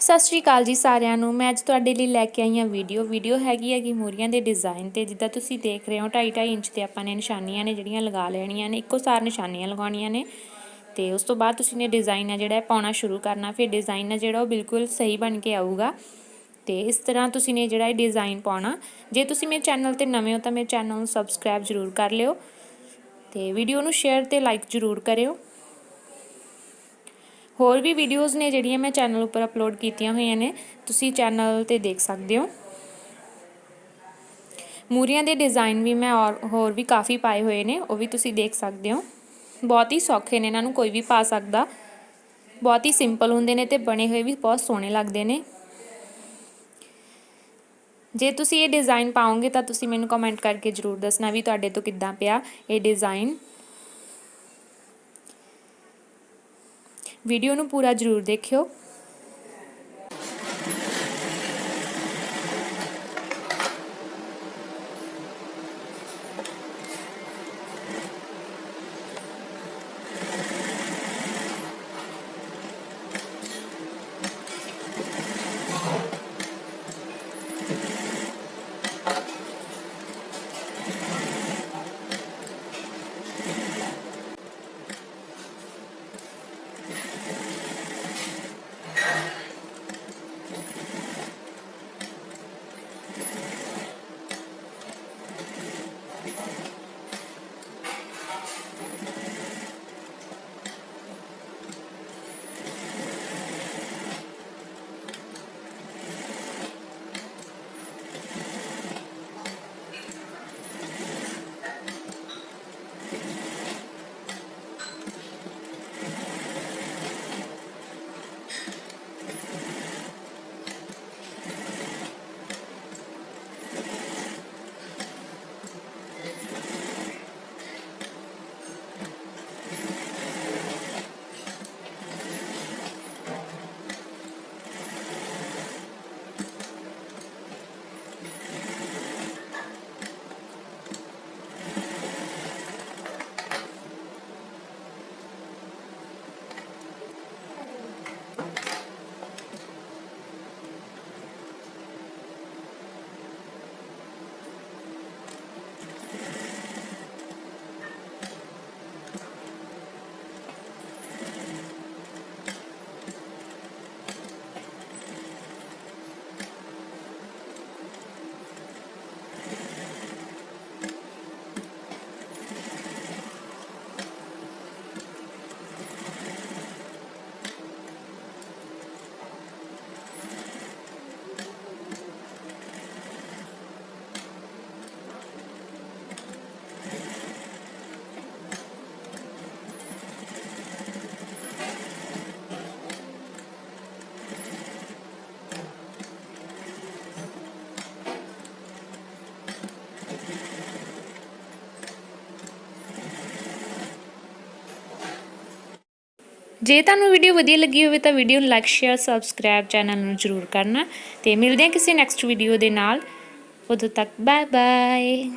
ਸਤਿ ਸ਼੍ਰੀ ਅਕਾਲ ਜੀ ਸਾਰਿਆਂ ਨੂੰ। ਮੈਂ ਅੱਜ ਤੁਹਾਡੇ ਲਈ ਲੈ ਕੇ ਆਈ ਹਾਂ ਵੀਡੀਓ। ਵੀਡੀਓ ਹੈਗੀ ਹੈਗੀ ਮੂਰੀਆਂ ਦੇ ਡਿਜ਼ਾਈਨ ਤੇ, ਜਿੱਦਾਂ ਤੁਸੀਂ ਦੇਖ ਰਹੇ ਹੋ 2.5 ਇੰਚ ਤੇ ਆਪਾਂ ਨੇ ਨਿਸ਼ਾਨੀਆਂ ਨੇ ਜਿਹੜੀਆਂ ਲਗਾ ਲੈਣੀਆਂ ਨੇ। ਇੱਕੋ ਸਾਰ ਨਿਸ਼ਾਨੀਆਂ ਲਗਾਉਣੀਆਂ ਨੇ। ਤੇ ਉਸ ਤੋਂ ਬਾਅਦ ਤੁਸੀਂ ਨੇ ਡਿਜ਼ਾਈਨ ਆ ਜਿਹੜਾ ਪਾਉਣਾ ਸ਼ੁਰੂ ਕਰਨਾ। ਫਿਰ ਡਿਜ਼ਾਈਨ ਆ ਜਿਹੜਾ ਉਹ ਬਿਲਕੁਲ ਸਹੀ ਬਣ ਕੇ ਆਊਗਾ। ਤੇ ਇਸ ਤਰ੍ਹਾਂ ਤੁਸੀਂ ਨੇ ਜਿਹੜਾ ਇਹ ਡਿਜ਼ਾਈਨ ਪਾਉਣਾ। ਜੇ ਤੁਸੀਂ ਮੇਰੇ ਚੈਨਲ ਤੇ ਨਵੇਂ ਹੋ ਤਾਂ ਮੇਰੇ ਚੈਨਲ ਨੂੰ ਸਬਸਕ੍ਰਾਈਬ ਜ਼ਰੂਰ ਕਰ ਲਿਓ। ਤੇ ਵੀਡੀਓ ਨੂੰ ਸ਼ੇਅਰ ਤੇ ਲਾਈਕ ਜ਼ਰੂਰ ਕਰਿਓ। ਹੋਰ ਵੀ ਵੀਡੀਓਜ਼ ਨੇ ਜਿਹੜੀਆਂ ਮੈਂ ਚੈਨਲ ਉੱਪਰ ਅਪਲੋਡ ਕੀਤੀਆਂ ਹੋਈਆਂ ਨੇ, ਤੁਸੀਂ ਚੈਨਲ ਤੇ ਦੇਖ ਸਕਦੇ ਹੋ। ਮੂਰੀਆਂ ਦੇ ਡਿਜ਼ਾਈਨ ਵੀ ਮੈਂ ਔਰ, ਹੋਰ ਵੀ ਕਾਫੀ ਪਾਏ ਹੋਏ ਨੇ, ਉਹ ਵੀ ਤੁਸੀਂ ਦੇਖ ਸਕਦੇ ਹੋ। ਬਹੁਤ ਹੀ ਸੌਖੇ ਨੇ, ਇਹਨਾਂ ਨੂੰ ਕੋਈ ਵੀ ਪਾ ਸਕਦਾ। ਬਹੁਤ ਹੀ ਸਿੰਪਲ ਹੁੰਦੇ ਨੇ ਤੇ ਬਣੇ ਹੋਏ ਵੀ ਬਹੁਤ ਸੋਹਣੇ ਲੱਗਦੇ ਨੇ। ਜੇ ਤੁਸੀਂ ਇਹ ਡਿਜ਼ਾਈਨ ਪਾਓਗੇ ਤਾਂ ਤੁਸੀਂ ਮੈਨੂੰ ਕਮੈਂਟ ਕਰਕੇ ਜਰੂਰ ਦੱਸਣਾ ਵੀ ਤੁਹਾਡੇ ਤੋਂ ਕਿੱਦਾਂ ਪਿਆ ਇਹ ਡਿਜ਼ਾਈਨ ਵੀਡੀਓ ਨੂੰ ਪੂਰਾ ਜ਼ਰੂਰ ਦੇਖਿਓ। ਜੇ ਤੁਹਾਨੂੰ ਵੀਡੀਓ ਵਧੀਆ ਲੱਗੀ ਹੋਵੇ ਤਾਂ ਵੀਡੀਓ ਨੂੰ ਲਾਈਕ ਸ਼ੇਅਰ ਸਬਸਕ੍ਰਾਈਬ ਚੈਨਲ ਨੂੰ ਜਰੂਰ ਕਰਨਾ ਤੇ ਮਿਲਦੇ ਹਾਂ ਕਿਸੇ ਨੈਕਸਟ ਵੀਡੀਓ ਦੇ ਨਾਲ। ਉਦੋਂ ਤੱਕ ਬਾਏ ਬਾਏ